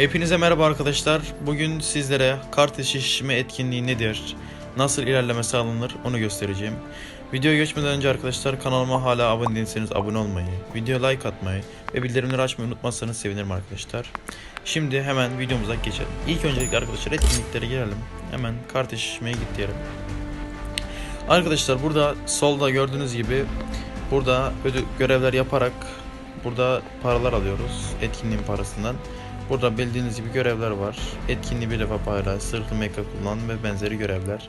Hepinize merhaba arkadaşlar. Bugün sizlere kart şişme etkinliği nedir, nasıl ilerleme sağlanır onu göstereceğim. Videoya geçmeden önce arkadaşlar kanalıma hala abone değilseniz abone olmayı, video like atmayı ve bildirimleri açmayı unutmazsanız sevinirim arkadaşlar. Şimdi hemen videomuza geçelim. İlk öncelikle arkadaşlar etkinliklere girelim. Hemen kart şişmeye git. Arkadaşlar burada solda gördüğünüz gibi burada görevler yaparak burada paralar alıyoruz etkinliğin parasından. Burada bildiğiniz gibi görevler var. Etkinliği bir defa paylaş, sırtlı meka kullan ve benzeri görevler.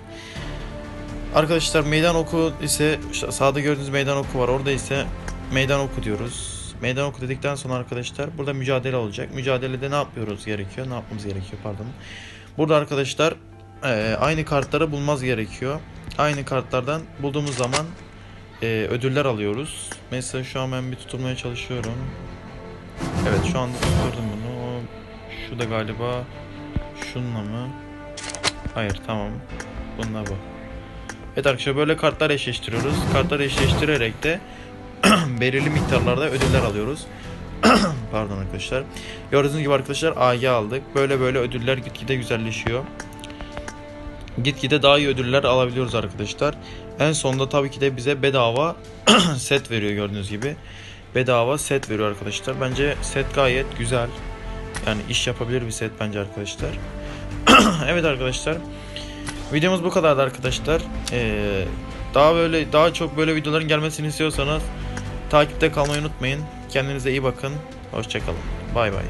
Arkadaşlar meydan oku ise sağda gördüğünüz meydan oku var. Orada ise meydan oku diyoruz. Meydan oku dedikten sonra arkadaşlar burada mücadele olacak. Mücadelede ne yapıyoruz gerekiyor? Ne yapmamız gerekiyor pardon. Burada arkadaşlar aynı kartları bulmaz gerekiyor. Aynı kartlardan bulduğumuz zaman eee, ödüller alıyoruz. Mesela şu an ben bir tutulmaya çalışıyorum. Evet şu anda tutturdum bunu. Şu da galiba şununla mı? Hayır tamam. Bununla bu. Evet arkadaşlar böyle kartlar eşleştiriyoruz. Kartları eşleştirerek de belirli miktarlarda ödüller alıyoruz. Pardon arkadaşlar. Gördüğünüz gibi arkadaşlar AG aldık. Böyle böyle ödüller gitgide güzelleşiyor. Gitgide daha iyi ödüller alabiliyoruz arkadaşlar. En sonunda tabii ki de bize bedava set veriyor gördüğünüz gibi. Bedava set veriyor arkadaşlar. Bence set gayet güzel. Yani iş yapabilir bir set bence arkadaşlar. evet arkadaşlar. Videomuz bu kadardı arkadaşlar. Ee, daha böyle daha çok böyle videoların gelmesini istiyorsanız takipte kalmayı unutmayın. Kendinize iyi bakın. Hoşçakalın. Bay bay.